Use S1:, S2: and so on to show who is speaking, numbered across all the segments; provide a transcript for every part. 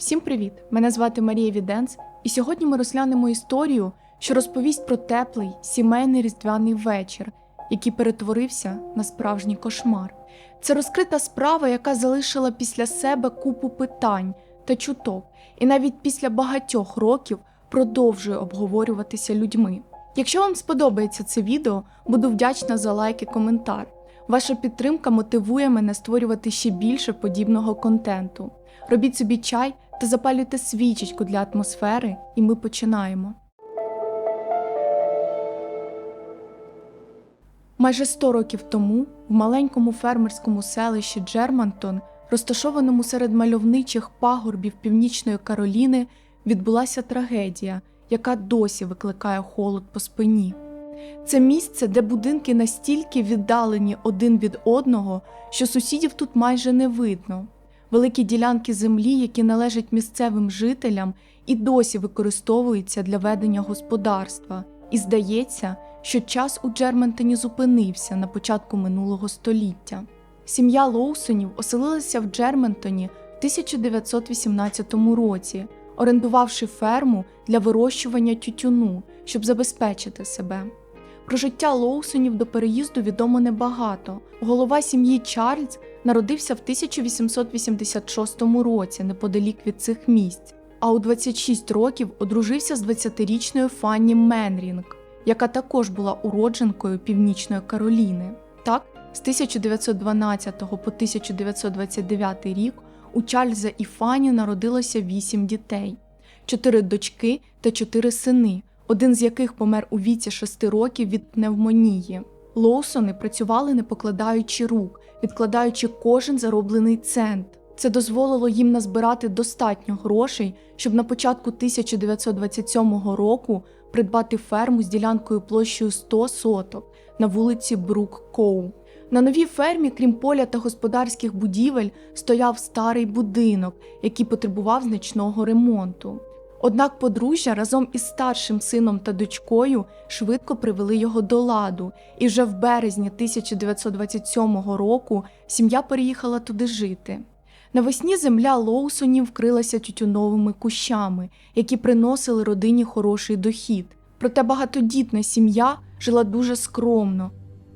S1: Всім привіт! Мене звати Марія Віденс, і сьогодні ми розглянемо історію, що розповість про теплий сімейний різдвяний вечір, який перетворився на справжній кошмар. Це розкрита справа, яка залишила після себе купу питань та чуток, і навіть після багатьох років продовжує обговорюватися людьми. Якщо вам сподобається це відео, буду вдячна за лайк і коментар. Ваша підтримка мотивує мене створювати ще більше подібного контенту. Робіть собі чай та запалюйте свічечку для атмосфери, і ми починаємо. Майже 100 років тому в маленькому фермерському селищі Джермантон, розташованому серед мальовничих пагорбів Північної Кароліни, відбулася трагедія, яка досі викликає холод по спині. Це місце, де будинки настільки віддалені один від одного, що сусідів тут майже не видно. Великі ділянки землі, які належать місцевим жителям, і досі використовуються для ведення господарства. І здається, що час у Джерментоні зупинився на початку минулого століття. Сім'я Лоусонів оселилася в Джерментоні в 1918 році, орендувавши ферму для вирощування тютюну, щоб забезпечити себе. Про життя Лоусонів до переїзду відомо небагато. Голова сім'ї Чарльз народився в 1886 році неподалік від цих місць, а у 26 років одружився з 20-річною Фанні Менрінг, яка також була уродженкою Північної Кароліни. Так, з 1912 по 1929 рік у Чарльза і Фанні народилося 8 дітей, 4 дочки та 4 сини, один з яких помер у віці 6 років від пневмонії. Лоусони працювали не покладаючи рук, відкладаючи кожен зароблений цент. Це дозволило їм назбирати достатньо грошей, щоб на початку 1927 року придбати ферму з ділянкою площею 100 соток на вулиці Брук Коу. На новій фермі, крім поля та господарських будівель, стояв старий будинок, який потребував значного ремонту. Однак подружжя разом із старшим сином та дочкою швидко привели його до ладу, і вже в березні 1927 року сім'я переїхала туди жити. Навесні земля Лоусонів вкрилася тютюновими кущами, які приносили родині хороший дохід. Проте багатодітна сім'я жила дуже скромно,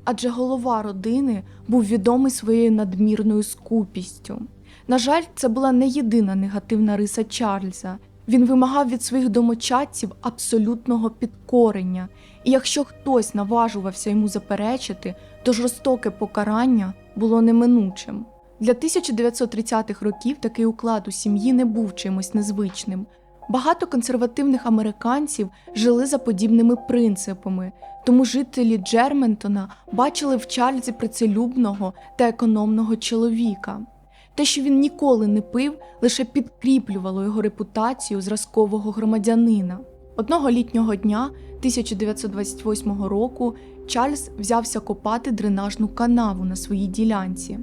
S1: адже голова родини був відомий своєю надмірною скупістю. На жаль, це була не єдина негативна риса Чарльза. Він вимагав від своїх домочадців абсолютного підкорення, і якщо хтось наважувався йому заперечити, то жорстоке покарання було неминучим. Для 1930-х років такий уклад у сім'ї не був чимось незвичним. Багато консервативних американців жили за подібними принципами, тому жителі Джерментона бачили в Чарльзі працелюбного та економного чоловіка. Те, що він ніколи не пив, лише підкріплювало його репутацію зразкового громадянина. Одного літнього дня 1928 року Чарльз взявся копати дренажну канаву на своїй ділянці.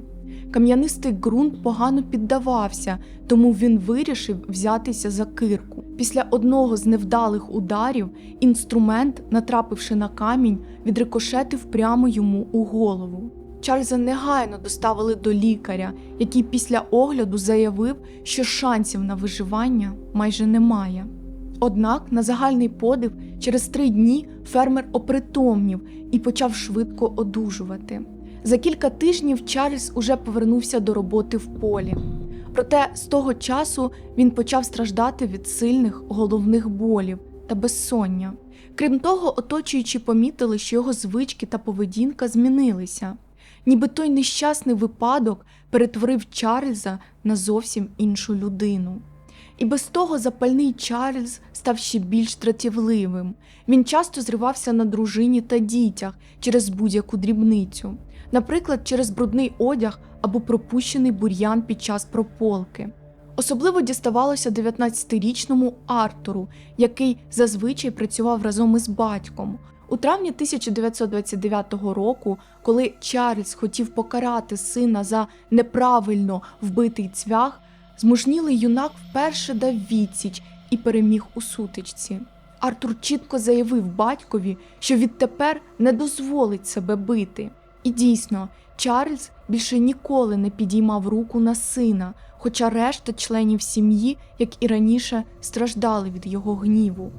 S1: Кам'янистий ґрунт погано піддавався, тому він вирішив взятися за кирку. Після одного з невдалих ударів інструмент, натрапивши на камінь, відрикошетив прямо йому у голову. Чарльза негайно доставили до лікаря, який після огляду заявив, що шансів на виживання майже немає. Однак, на загальний подив, через три дні фермер опритомнів і почав швидко одужувати. За кілька тижнів Чарльз уже повернувся до роботи в полі. Проте з того часу він почав страждати від сильних головних болів та безсоння. Крім того, оточуючі помітили, що його звички та поведінка змінилися, ніби той нещасний випадок перетворив Чарльза на зовсім іншу людину. І без того запальний Чарльз став ще більш дратівливим. Він часто зривався на дружині та дітях через будь-яку дрібницю, наприклад, через брудний одяг або пропущений бур'ян під час прополки. Особливо діставалося 19-річному Артуру, який зазвичай працював разом із батьком. У травні 1929 року, коли Чарльз хотів покарати сина за неправильно вбитий цвях, змужнілий юнак вперше дав відсіч і переміг у сутичці. Артур чітко заявив батькові, що відтепер не дозволить себе бити. І дійсно, Чарльз більше ніколи не підіймав руку на сина, хоча решта членів сім'ї, як і раніше, страждали від його гніву.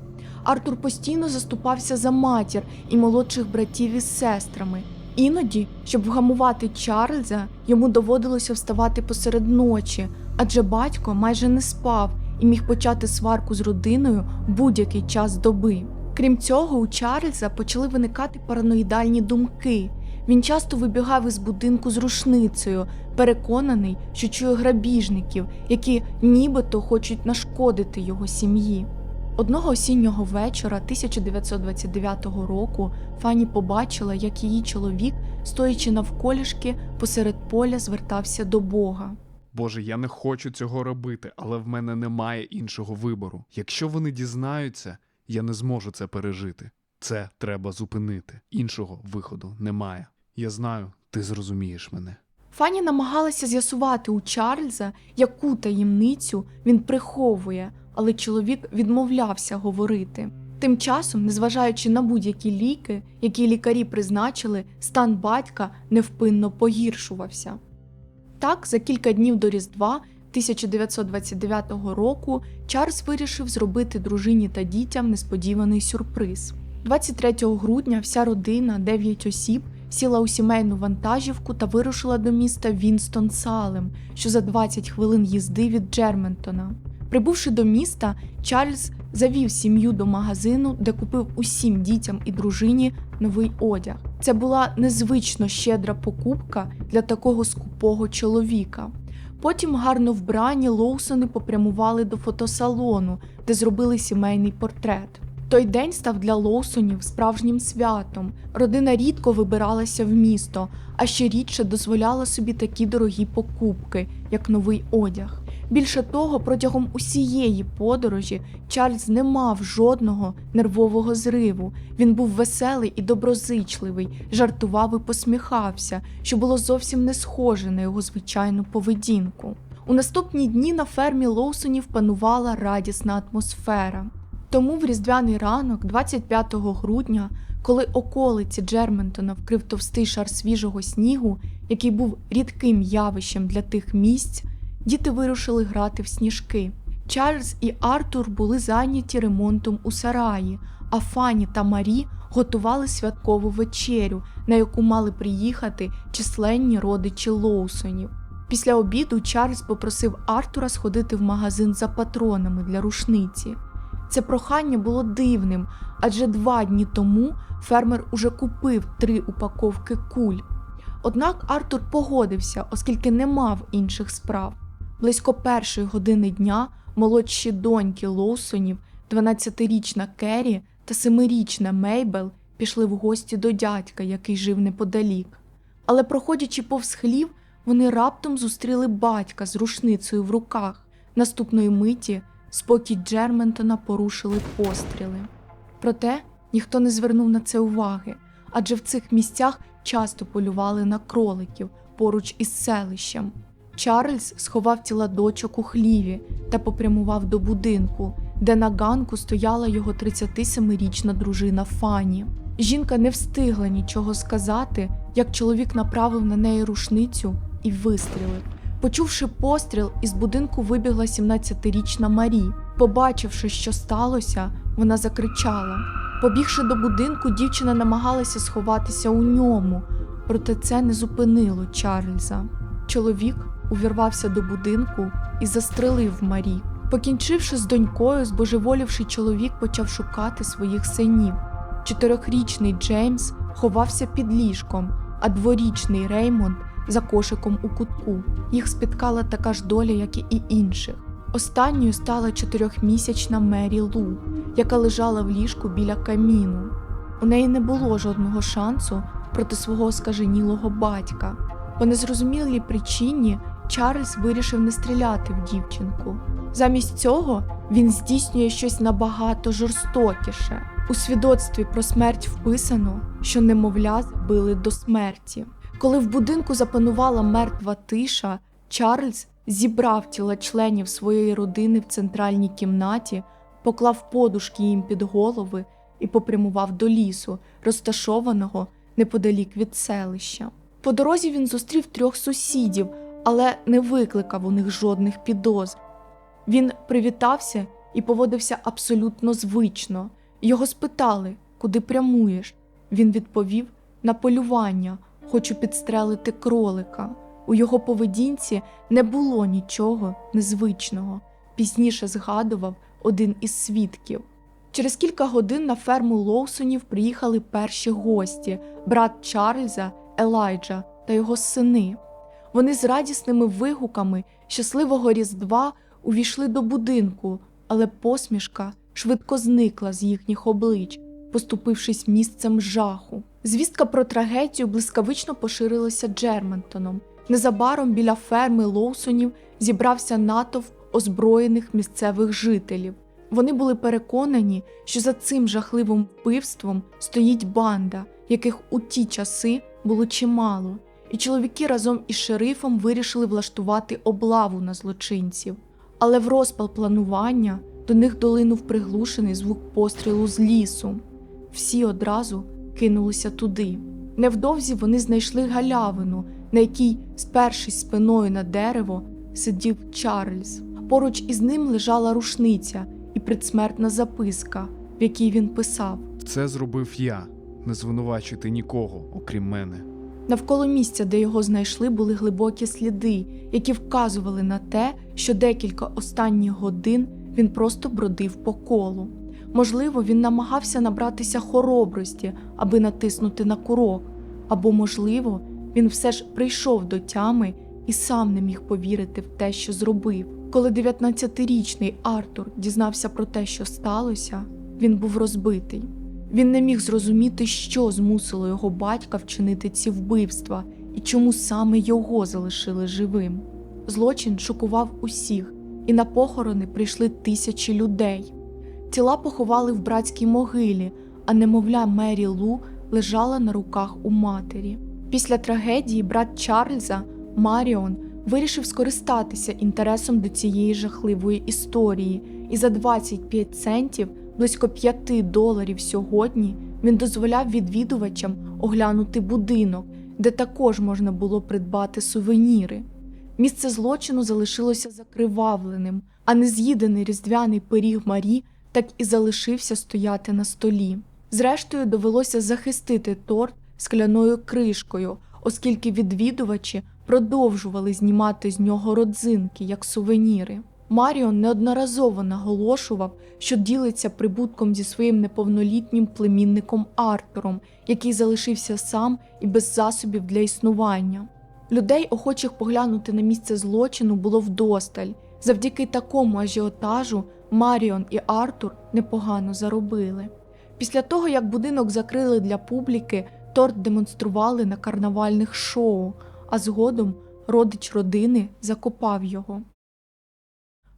S1: Артур постійно заступався за матір і молодших братів із сестрами. Іноді, щоб вгамувати Чарльза, йому доводилося вставати посеред ночі, адже батько майже не спав і міг почати сварку з родиною будь-який час доби. Крім цього, у Чарльза почали виникати параноїдальні думки. Він часто вибігав із будинку з рушницею, переконаний, що чує грабіжників, які нібито хочуть нашкодити його сім'ї. Одного осіннього вечора 1929 року Фанні побачила, як її чоловік, стоячи навколішки, посеред поля звертався до Бога.
S2: Боже, я не хочу цього робити, але в мене немає іншого вибору. Якщо вони дізнаються, я не зможу це пережити. Це треба зупинити. Іншого виходу немає. Я знаю, ти зрозумієш мене.
S1: Фанні намагалася з'ясувати у Чарльза, яку таємницю він приховує, але чоловік відмовлявся говорити. Тим часом, незважаючи на будь-які ліки, які лікарі призначили, стан батька невпинно погіршувався. Так, за кілька днів до Різдва 1929 року Чарльз вирішив зробити дружині та дітям несподіваний сюрприз. 23 грудня вся родина, 9 осіб, сіла у сімейну вантажівку та вирушила до міста Вінстон Салем, що за 20 хвилин їзди від Джерментона. Прибувши до міста, Чарльз завів сім'ю до магазину, де купив усім дітям і дружині новий одяг. Це була незвично щедра покупка для такого скупого чоловіка. Потім гарно вбрані Лоусони попрямували до фотосалону, де зробили сімейний портрет. Той день став для Лоусонів справжнім святом. Родина рідко вибиралася в місто, а ще рідше дозволяла собі такі дорогі покупки, як новий одяг. Більше того, протягом усієї подорожі Чарльз не мав жодного нервового зриву. Він був веселий і доброзичливий, жартував і посміхався, що було зовсім не схоже на його звичайну поведінку. У наступні дні на фермі Лоусонів панувала радісна атмосфера. Тому в різдвяний ранок, 25 грудня, коли околиці Джерментона вкрив товстий шар свіжого снігу, який був рідким явищем для тих місць, діти вирушили грати в сніжки. Чарльз і Артур були зайняті ремонтом у сараї, а Фані та Марі готували святкову вечерю, на яку мали приїхати численні родичі Лоусонів. Після обіду Чарльз попросив Артура сходити в магазин за патронами для рушниці. Це прохання було дивним, адже два дні тому фермер уже купив три упаковки куль. Однак Артур погодився, оскільки не мав інших справ. Близько першої години дня молодші доньки Лоусонів, 12-річна Керрі та 7-річна Мейбел пішли в гості до дядька, який жив неподалік. Але, проходячи повз хлів, вони раптом зустріли батька з рушницею в руках. Наступної миті спокій Джерментона порушили постріли. Проте ніхто не звернув на це уваги, адже в цих місцях часто полювали на кроликів поруч із селищем. Чарльз сховав тіла дочок у хліві та попрямував до будинку, де на ганку стояла його 37-річна дружина Фані. Жінка не встигла нічого сказати, як чоловік направив на неї рушницю і вистрілив. Почувши постріл, із будинку вибігла 17-річна Марі. Побачивши, що сталося, вона закричала. Побігши до будинку, дівчина намагалася сховатися у ньому, проте це не зупинило Чарльза. Чоловік увірвався до будинку і застрелив Марі. Покінчивши з донькою, збожеволівший чоловік почав шукати своїх синів. Чотирьохрічний Джеймс ховався під ліжком, а дворічний Реймонд за кошиком у кутку. Їх спіткала така ж доля, як і інших. Останньою стала чотирьохмісячна Мері Лу, яка лежала в ліжку біля каміну. У неї не було жодного шансу проти свого скаженілого батька. По незрозумілій причині Чарльз вирішив не стріляти в дівчинку. Замість цього він здійснює щось набагато жорстокіше. У свідоцтві про смерть вписано, що немовля забили до смерті. Коли в будинку запанувала мертва тиша, Чарльз зібрав тіла членів своєї родини в центральній кімнаті, поклав подушки їм під голови і попрямував до лісу, розташованого неподалік від селища. По дорозі він зустрів трьох сусідів, але не викликав у них жодних підозр. Він привітався і поводився абсолютно звично. Його спитали, куди прямуєш. Він відповів на полювання, хочу підстрелити кролика. У його поведінці не було нічого незвичного. Пізніше згадував один із свідків. Через кілька годин на ферму Лоусонів приїхали перші гості брат Чарльза, Елайджа та його сини. Вони з радісними вигуками щасливого Різдва увійшли до будинку, але посмішка швидко зникла з їхніх облич, поступившись місцем жаху. Звістка про трагедію блискавично поширилася Джерментоном. Незабаром біля ферми Лоусонів зібрався натовп озброєних місцевих жителів. Вони були переконані, що за цим жахливим вбивством стоїть банда, яких у ті часи було чимало, і чоловіки разом із шерифом вирішили влаштувати облаву на злочинців. Але в розпал планування до них долинув приглушений звук пострілу з лісу. Всі одразу кинулися туди. Невдовзі вони знайшли галявину, на якій, спершись спиною на дерево, сидів Чарльз. Поруч із ним лежала рушниця і предсмертна записка, в якій він писав.
S2: Це зробив я. Не звинувачуйте нікого, окрім мене.
S1: Навколо місця, де його знайшли, були глибокі сліди, які вказували на те, що декілька останніх годин він просто бродив по колу. Можливо, він намагався набратися хоробрості, аби натиснути на курок, або, можливо, він все ж прийшов до тями і сам не міг повірити в те, що зробив. Коли 19-річний Артур дізнався про те, що сталося, він був розбитий. Він не міг зрозуміти, що змусило його батька вчинити ці вбивства і чому саме його залишили живим. Злочин шокував усіх, і на похорони прийшли тисячі людей. Тіла поховали в братській могилі, а немовля Мері Лу лежала на руках у матері. Після трагедії брат Чарльза Маріон вирішив скористатися інтересом до цієї жахливої історії, і за 25 центів, близько 5 доларів сьогодні, він дозволяв відвідувачам оглянути будинок, де також можна було придбати сувеніри. Місце злочину залишилося закривавленим, а нез'їдений різдвяний пиріг Марі так і залишився стояти на столі. Зрештою, довелося захистити торт скляною кришкою, оскільки відвідувачі продовжували знімати з нього родзинки як сувеніри. Маріон неодноразово наголошував, що ділиться прибутком зі своїм неповнолітнім племінником Артуром, який залишився сам і без засобів для існування. Людей, охочих поглянути на місце злочину, було вдосталь. Завдяки такому ажіотажу Маріон і Артур непогано заробили. Після того, як будинок закрили для публіки, торт демонстрували на карнавальних шоу, а згодом родич родини закопав його.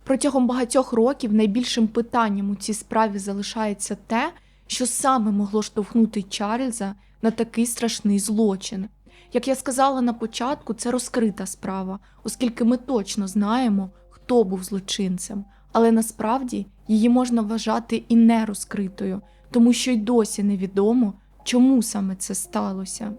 S1: Протягом багатьох років найбільшим питанням у цій справі залишається те, що саме могло штовхнути Чарльза на такий страшний злочин. Як я сказала на початку, це розкрита справа, оскільки ми точно знаємо, хто був злочинцем, але насправді її можна вважати і не розкритою, тому що й досі невідомо, чому саме це сталося.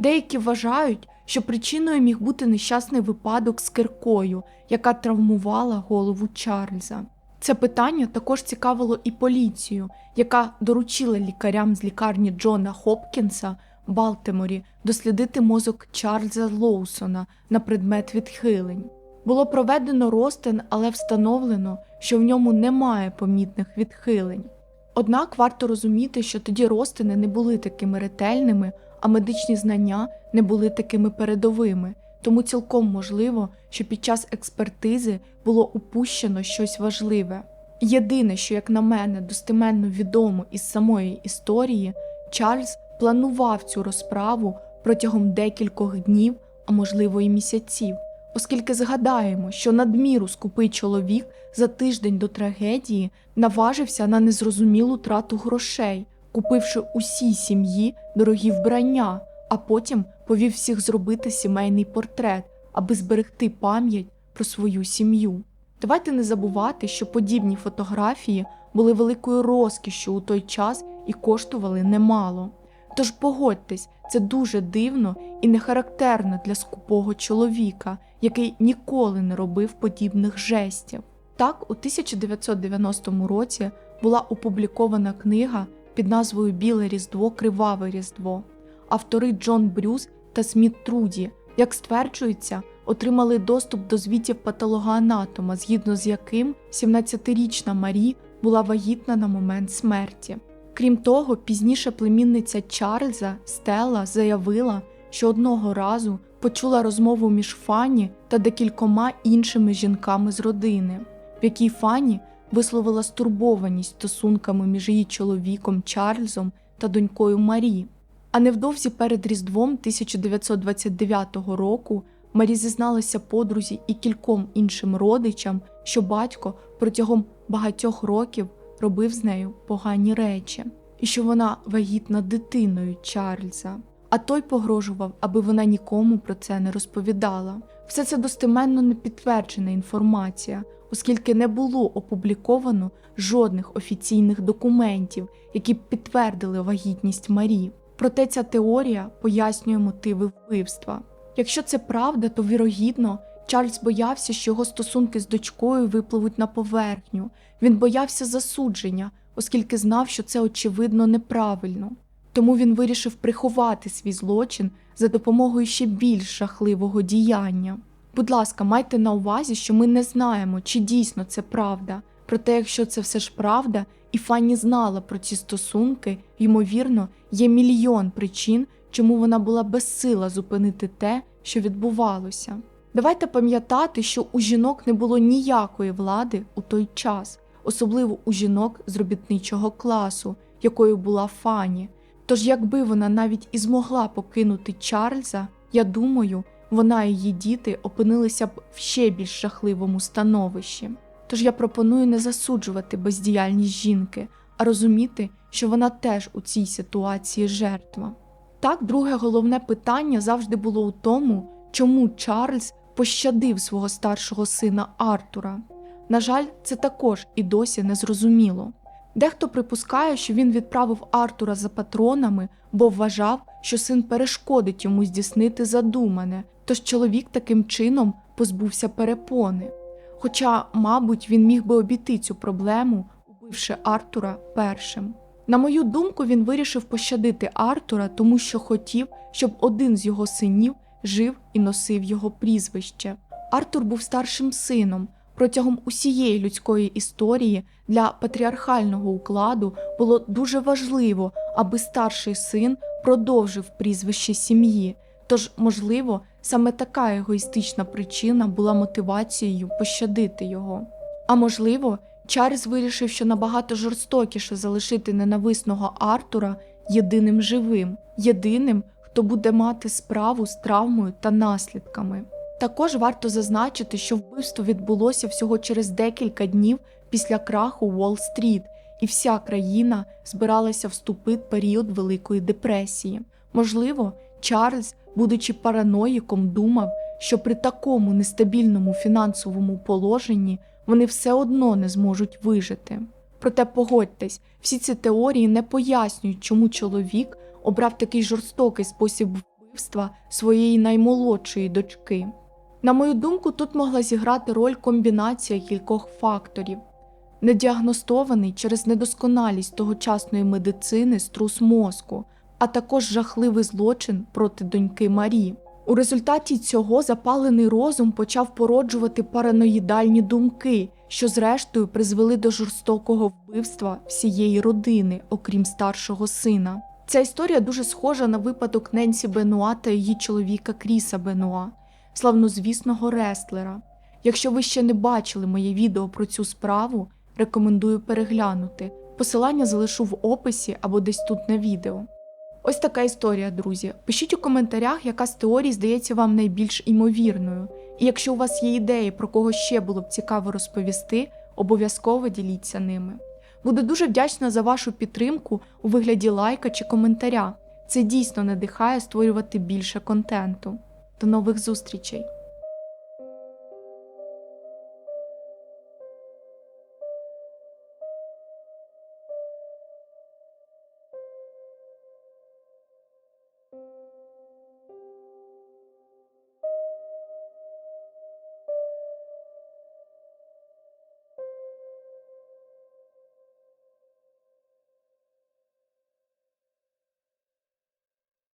S1: Деякі вважають, що причиною міг бути нещасний випадок з киркою, яка травмувала голову Чарльза. Це питання також цікавило і поліцію, яка доручила лікарям з лікарні Джона Хопкінса в Балтиморі дослідити мозок Чарльза Лоусона на предмет відхилень. Було проведено розтин, але встановлено, що в ньому немає помітних відхилень. Однак варто розуміти, що тоді розтини не були такими ретельними, а медичні знання не були такими передовими, тому цілком можливо, що під час експертизи було упущено щось важливе. Єдине, що, як на мене, достеменно відомо із самої історії, Чарльз планував цю розправу протягом декількох днів, а можливо і місяців, оскільки згадаємо, що надміру скупий чоловік за тиждень до трагедії наважився на незрозумілу трату грошей, купивши усій сім'ї дорогі вбрання, а потім повів всіх зробити сімейний портрет, аби зберегти пам'ять про свою сім'ю. Давайте не забувати, що подібні фотографії були великою розкішшю у той час і коштували немало. Тож погодьтесь, це дуже дивно і не характерно для скупого чоловіка, який ніколи не робив подібних жестів. Так, у 1990 році була опублікована книга під назвою Біле Різдво, Криваве Різдво. Автори Джон Брюс та Сміт Труді, як стверджується, отримали доступ до звітів патологоанатома, згідно з яким 17-річна Марі була вагітна на момент смерті. Крім того, пізніше племінниця Чарльза Стелла заявила, що одного разу почула розмову між Фанні та декількома іншими жінками з родини, в якій Фанні висловила стурбованість стосунками між її чоловіком Чарльзом та донькою Марі. А невдовзі перед Різдвом 1929 року Марі зізналася подрузі і кільком іншим родичам, що батько протягом багатьох років робив з нею погані речі, і що вона вагітна дитиною Чарльза. А той погрожував, аби вона нікому про це не розповідала. Все це достеменно не підтверджена інформація, оскільки не було опубліковано жодних офіційних документів, які б підтвердили вагітність Марі. Проте ця теорія пояснює мотиви вбивства. Якщо це правда, то вірогідно Чарльз боявся, що його стосунки з дочкою випливуть на поверхню. Він боявся засудження, оскільки знав, що це очевидно неправильно. Тому він вирішив приховати свій злочин за допомогою ще більш жахливого діяння. Будь ласка, майте на увазі, що ми не знаємо, чи дійсно це правда. Проте, якщо це все ж правда, і Фанні знала про ці стосунки, ймовірно, є мільйон причин, чому вона була безсила зупинити те, що відбувалося. Давайте пам'ятати, що у жінок не було ніякої влади у той час, особливо у жінок з робітничого класу, якою була Фанні. Тож, якби вона навіть і змогла покинути Чарльза, я думаю, вона і її діти опинилися б в ще більш жахливому становищі. Тож я пропоную не засуджувати бездіяльність жінки, а розуміти, що вона теж у цій ситуації жертва. Так, друге головне питання завжди було у тому, чому Чарльз пощадив свого старшого сина Артура. На жаль, це також і досі не зрозуміло. Дехто припускає, що він відправив Артура за патронами, бо вважав, що син перешкодить йому здійснити задумане, тож чоловік таким чином позбувся перепони. Хоча, мабуть, він міг би обійти цю проблему, убивши Артура першим. На мою думку, він вирішив пощадити Артура, тому що хотів, щоб один з його синів жив і носив його прізвище. Артур був старшим сином. Протягом усієї людської історії для патріархального укладу було дуже важливо, аби старший син продовжив прізвище сім'ї. Тож, можливо, саме така егоїстична причина була мотивацією пощадити його. А можливо, Чарльз вирішив, що набагато жорстокіше залишити ненависного Артура єдиним живим, єдиним, хто буде мати справу з травмою та наслідками. Також варто зазначити, що вбивство відбулося всього через декілька днів після краху Уолл-стріт, і вся країна збиралася вступити в період Великої депресії. Можливо, Чарльз, будучи параноїком, думав, що при такому нестабільному фінансовому положенні вони все одно не зможуть вижити. Проте погодьтесь, всі ці теорії не пояснюють, чому чоловік обрав такий жорстокий спосіб вбивства своєї наймолодшої дочки. На мою думку, тут могла зіграти роль комбінація кількох факторів: недіагностований через недосконалість тогочасної медицини струс мозку, а також жахливий злочин проти доньки Марі. У результаті цього запалений розум почав породжувати параноїдальні думки, що зрештою призвели до жорстокого вбивства всієї родини, окрім старшого сина. Ця історія дуже схожа на випадок Ненсі Бенуа та її чоловіка Кріса Бенуа, славнозвісного рестлера. Якщо ви ще не бачили моє відео про цю справу, рекомендую переглянути. Посилання залишу в описі або десь тут на відео. Ось така історія, друзі. Пишіть у коментарях, яка з теорій здається вам найбільш імовірною. І якщо у вас є ідеї, про кого ще було б цікаво розповісти, обов'язково діліться ними. Буду дуже вдячна за вашу підтримку у вигляді лайка чи коментаря. Це дійсно надихає створювати більше контенту. До нових зустрічей!